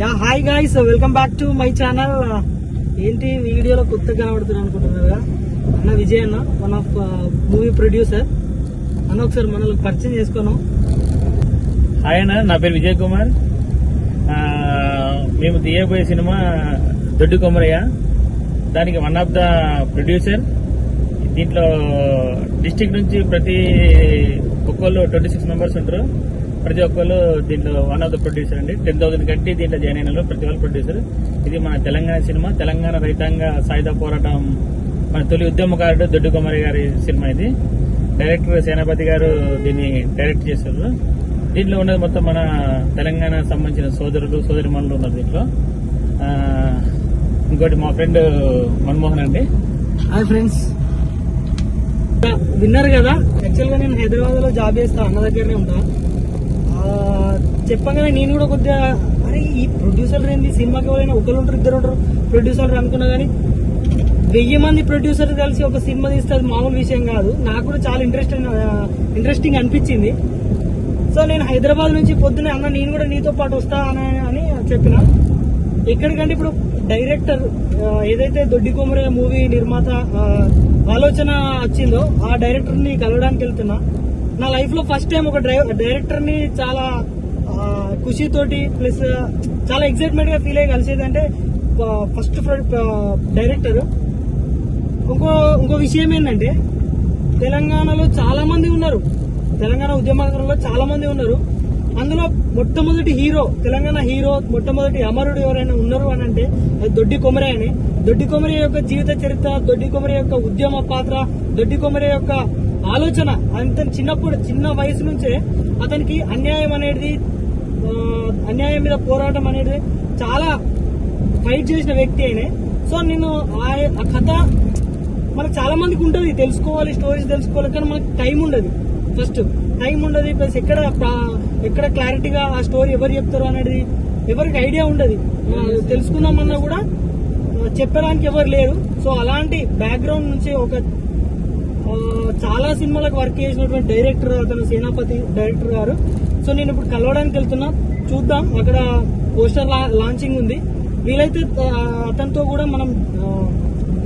Yeah hi guys welcome back to my channel ఏంటి వీడియోలో కొత్తగా కనబడుతున్నాను అనుకుంటున్నారు? అన్న విజయ్ అన్న వన్ ఆఫ్ మూవీ ప్రొడ్యూసర్ అన్న ఒకసారి మనల్ని పరిచయం చేసుకోను. హాయ్ అన్న నా పేరు విజయ్ కుమార్. మేము తీయబోయే సినిమా దొడ్డు కొమరయ్య. దానికి వన్ ఆఫ్ ద ప్రొడ్యూసర్ దీంట్లో డిస్టిక్ నుంచి ప్రతి ఒక్కళ్ళు ట్వంటీ సిక్స్ మెంబర్స్ ఉంటారు. ప్రతి ఒక్కళ్ళు దీంట్లో వన్ ఆఫ్ ద ప్రొడ్యూసర్ అండి. టెన్ థౌసండ్ కట్టి దీంట్లో జాయిన్ అయిన ప్రతి ఒక్కరు ప్రొడ్యూసర్ ఇది మన తెలంగాణ సినిమా. తెలంగాణ రైతాంగ సాయుధ పోరాటం మన తొలి ఉద్యమకారుడు దొడ్డు కొమరయ్య గారి సినిమా ఇది. డైరెక్టర్ సేనాపతి గారు దీన్ని డైరెక్ట్ చేశారు. దీంట్లో ఉన్నది మొత్తం మన తెలంగాణ సంబంధించిన సోదరులు సోదరిమణులు ఉన్నారు దీంట్లో. ఇంకోటి మా ఫ్రెండ్ మన్మోహన్ అండి. హాయ్ ఫ్రెండ్స్ విన్నారు కదా? యాక్చువల్గా నేను హైదరాబాద్లో జాబ్ చేస్తా అన్న దగ్గరనే ఉంటా. ఆ, చెప్పగానే నేను కూడా కొద్దిగా అరే ఈ ప్రొడ్యూసర్ ఏంది? సినిమాకి ఎవరైనా ఒకరు ఉంటారు ఇద్దరు ఉంటారు ప్రొడ్యూసర్ అనుకున్నా కానీ వెయ్యి మంది ప్రొడ్యూసర్ కలిసి ఒక సినిమా తీస్తే అది మామూలు విషయం కాదు. నాకు కూడా చాలా ఇంట్రెస్టింగ్ ఇంట్రెస్టింగ్ అనిపించింది. సో నేను హైదరాబాద్ నుంచి పొద్దున అన్న నేను కూడా నీతో పాటు వస్తా అని చెప్పిన. ఎక్కడికంటే ఇప్పుడు డైరెక్టర్ ఏదైతే దొడ్డి కొమరయ్య మూవీ నిర్మాత ఆలోచన వచ్చిందో ఆ డైరెక్టర్ని కలవడానికి వెళ్తున్నా. నా లైఫ్లో ఫస్ట్ టైం ఒక డైరెక్టర్ని చాలా ఖుషితోటి ప్లస్ చాలా ఎగ్జైట్మెంట్గా ఫీల్ అయ్యి కలిసేది అంటే ఫస్ట్ డైరెక్టర్ ఇంకో ఇంకో విషయం ఏంటంటే తెలంగాణలో చాలా మంది ఉన్నారు. తెలంగాణ ఉద్యమకారుల్లో చాలా మంది ఉన్నారు. అందులో మొట్టమొదటి హీరో తెలంగాణ హీరో మొట్టమొదటి అమరుడు ఎవరైనా ఉన్నారు అని అంటే అది దొడ్డి కొమరే అని దొడ్డి కొమరే యొక్క జీవిత చరిత్ర దొడ్డి కొమరే యొక్క ఉద్యమ పాత్ర దొడ్డి కొమరే యొక్క ఆలోచన అంత చిన్నప్పుడు చిన్న వయసు నుంచే అతనికి అన్యాయం అనేది అన్యాయం మీద పోరాటం అనేది చాలా ఫైట్ చేసిన వ్యక్తి అయినే సో నేను ఆ కథ మనకు చాలా మందికి ఉంటుంది తెలుసుకోవాలి స్టోరీస్ తెలుసుకోవాలి కానీ మనకు టైం ఉండదు. ఫస్ట్ టైం ఉండదు ప్లస్ ఎక్కడ ఎక్కడ క్లారిటీగా ఆ స్టోరీ ఎవరు చెప్తారు అనేది ఎవరికి ఐడియా ఉండదు. తెలుసుకుందామన్నా కూడా చెప్పడానికి ఎవరు లేరు. సో అలాంటి బ్యాక్గ్రౌండ్ నుంచి ఒక చాలా సినిమాలకు వర్క్ చేసినటువంటి డైరెక్టర్ అతను సేనాపతి డైరెక్టర్ గారు. సో నేను ఇప్పుడు కలవడానికి వెళ్తున్నా. చూద్దాం. అక్కడ పోస్టర్ లాంచింగ్ ఉంది. వీలైతే అతనితో కూడా మనం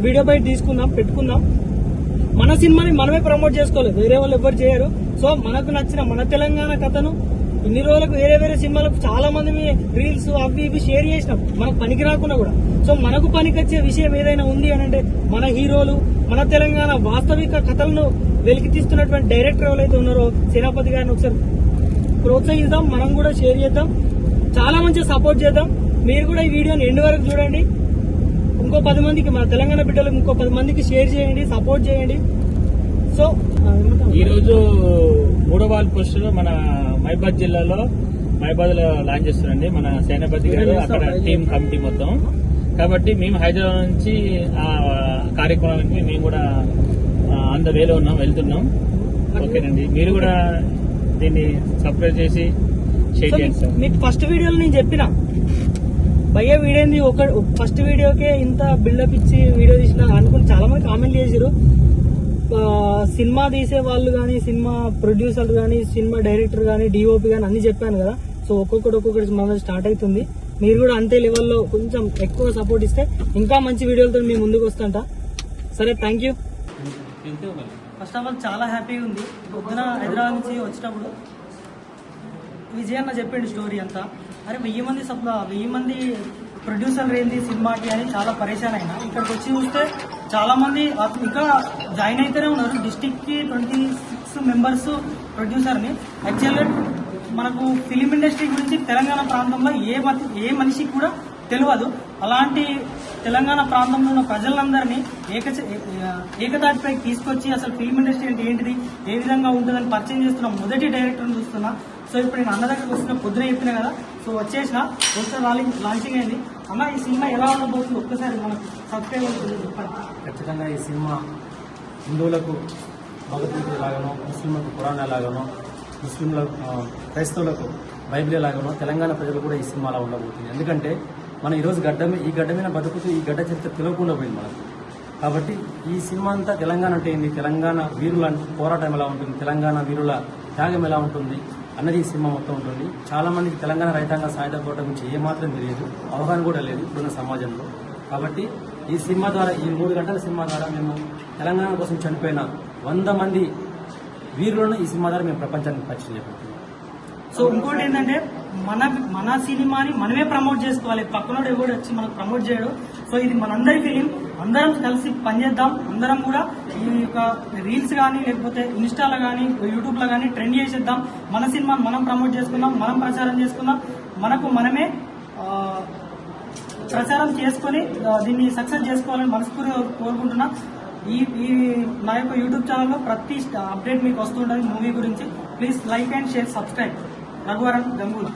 వీడియో బయట తీసుకుందాం పెట్టుకుందాం. మన సినిమాని మనమే ప్రమోట్ చేసుకోవాలి వేరే వాళ్ళు ఎవరు చేయరు. సో మనకు నచ్చిన మన తెలంగాణ కథను ఇన్ని రోజులకు వేరే వేరే సినిమాలకు చాలా మంది రీల్స్ అవి ఇవి షేర్ చేసినాం. మనకు పనికి రాకుండా కూడా. సో మనకు పనికొచ్చే విషయం ఏదైనా ఉంది అని అంటే మన హీరోలు మన తెలంగాణ వాస్తవిక కథలను వెలికి తీస్తున్నటువంటి డైరెక్టర్ ఎవరైతే ఉన్నారో సేనాపతి గారిని ఒకసారి ప్రోత్సహిద్దాం మనం కూడా షేర్ చేద్దాం. చాలా మంచిగా సపోర్ట్ చేద్దాం. మీరు కూడా ఈ వీడియోని ఎండ్ వరకు చూడండి. ఇంకో పది మందికి మన తెలంగాణ బిడ్డలకు ఇంకో పది మందికి షేర్ చేయండి సపోర్ట్ చేయండి. సో ఆ, ఏమంటావు? ఈ రోజు మూడో వాల్ పోస్టర్ మన మైబాద్ జిల్లాలో మైబాద్లో లాంచ్ చేస్తున్నారండి మన సేనాపతి గారు. అక్కడ టీం కమిటీ మొత్తం. కాబట్టి మేము హైదరాబాద్ నుంచి ఆ కార్యక్రమానికి మేము కూడా ఆన్ ద వేలో ఉన్నాం వెళ్తున్నాం. ఓకేనండి. మీరు కూడా దీన్ని సబ్స్క్రైబ్ చేసి షేర్ చేయండి సార్. మీకు ఫస్ట్ వీడియోలో నేను చెప్పిన. భయ్య వీడియోని ఒక ఫస్ట్ వీడియోకే ఇంత బిల్డప్ ఇచ్చి వీడియో తీసిన అనుకుని చాలా మంది కామెంట్ చేసారు సినిమా తీసే వాళ్ళు కానీ సినిమా ప్రొడ్యూసర్ కానీ సినిమా డైరెక్టర్ కానీ డిఓపి కానీ అన్ని చెప్పాను కదా. సో ఒక్కొక్కటి ఒక్కొక్కటి మన స్టార్ట్ అవుతుంది. మీరు కూడా అంతే లెవెల్లో కొంచెం ఎక్కువ సపోర్ట్ ఇస్తే ఇంకా మంచి వీడియోలతో మీ ముందుకు వస్తాంట. సరే thank you first of all చాలా హ్యాపీగా ఉంది. పొద్దున హైదరాబాద్ నుంచి వచ్చినప్పుడు విజయ్ అన్న చెప్పిండు స్టోరీ అంతా. అరే వెయ్యి మంది సప్ వెయ్యి మంది ప్రొడ్యూసర్ ఏంది సినిమాకి అని చాలా పరేషాన్ అయినా. ఇక్కడికి వచ్చి చూస్తే చాలా మంది ఇంకా జాయిన్ అయితేనే ఉన్నారు. డిస్టిక్కి ట్వంటీ సిక్స్ మెంబర్స్ ప్రొడ్యూసర్ని యాక్చువల్గా మనకు ఫిలిం ఇండస్ట్రీ గురించి తెలంగాణ ప్రాంతంలో ఏ ఏ మనిషికి కూడా తెలియదు. అలాంటి తెలంగాణ ప్రాంతంలో ఉన్న ప్రజలందరినీ ఏక ఏకతాటిపై తీసుకొచ్చి అసలు ఫిల్మ్ ఇండస్ట్రీ అంటే ఏంటిది ఏ విధంగా ఉంటుందని పరిచయం చేస్తున్న మొదటి డైరెక్టర్ని చూస్తున్నా. సో ఇప్పుడు నేను అన్న దగ్గరకు వస్తున్న పొద్దున చెప్పిన కదా? సో వచ్చేసిన పోస్టర్ లాంచింగ్ లాంచింగ్ అయింది. అమ్మ ఈ సినిమా ఎలా ఉండబోతుంది? ఒక్కసారి మనకు సబ్స్క్రైబ్ చెప్పండి. ఖచ్చితంగా ఈ సినిమా హిందువులకు భగవద్గీత లాగానో ముస్లింలకు పురాణ లాగానో ముస్లింలకు క్రైస్తవులకు బైబిల్ లాగానో తెలంగాణ ప్రజలు కూడా ఈ సినిమాలో ఉండబోతుంది. ఎందుకంటే మనం ఈరోజు గడ్డ ఈ గడ్డ మీద బతుకుతూ ఈ గడ్డ చరిత్ర తెలియకుండా పోయింది మనకు. కాబట్టి ఈ సినిమా అంతా తెలంగాణ అంటే ఏంది? తెలంగాణ వీరుల పోరాటం ఎలా ఉంటుంది? తెలంగాణ వీరుల త్యాగం ఎలా ఉంటుంది? అన్నది ఈ సినిమా మొత్తం ఉంటుంది. చాలా మందికి తెలంగాణ రైతాంగ సాయుధ పోరాటం గురించి ఏమాత్రం తెలియదు. అవగాహన కూడా లేదు ఇప్పుడున్న సమాజంలో. కాబట్టి ఈ సినిమా ద్వారా ఈ మూడు గంటల సినిమా ద్వారా మేము తెలంగాణ కోసం చనిపోయిన వంద మంది వీరులను ఈ సినిమా ద్వారా మేము ప్రపంచానికి పరిచయం చేయబోతున్నాం సో ఇంకోటి ఏంటంటే మన మన సినిమాని మనమే ప్రమోట్ చేసుకోవాలి. పక్కనోడు ఎవడు వచ్చి మనకు ప్రమోట్ చేయడు. సో ఇది మనందరి ఫిలిం అందరం కలిసి పనిచేద్దాం. అందరం కూడా ఈ యొక్క రీల్స్ కానీ లేకపోతే ఇన్స్టాలో కానీ యూట్యూబ్లో కానీ ట్రెండ్ చేసేద్దాం. మన సినిమాని మనం ప్రమోట్ చేసుకుందాం. మనం ప్రచారం చేసుకుందాం. మనకు మనమే ప్రచారం చేసుకొని దీన్ని సక్సెస్ చేసుకోవాలని మనస్ఫూర్తిగా కోరుకుంటున్నా. ఈ ఈ నా యొక్క యూట్యూబ్ ఛానల్లో ప్రతి అప్డేట్ మీకు వస్తుంటుంది మూవీ గురించి. Please like and share subscribe Raghuvaran Gangula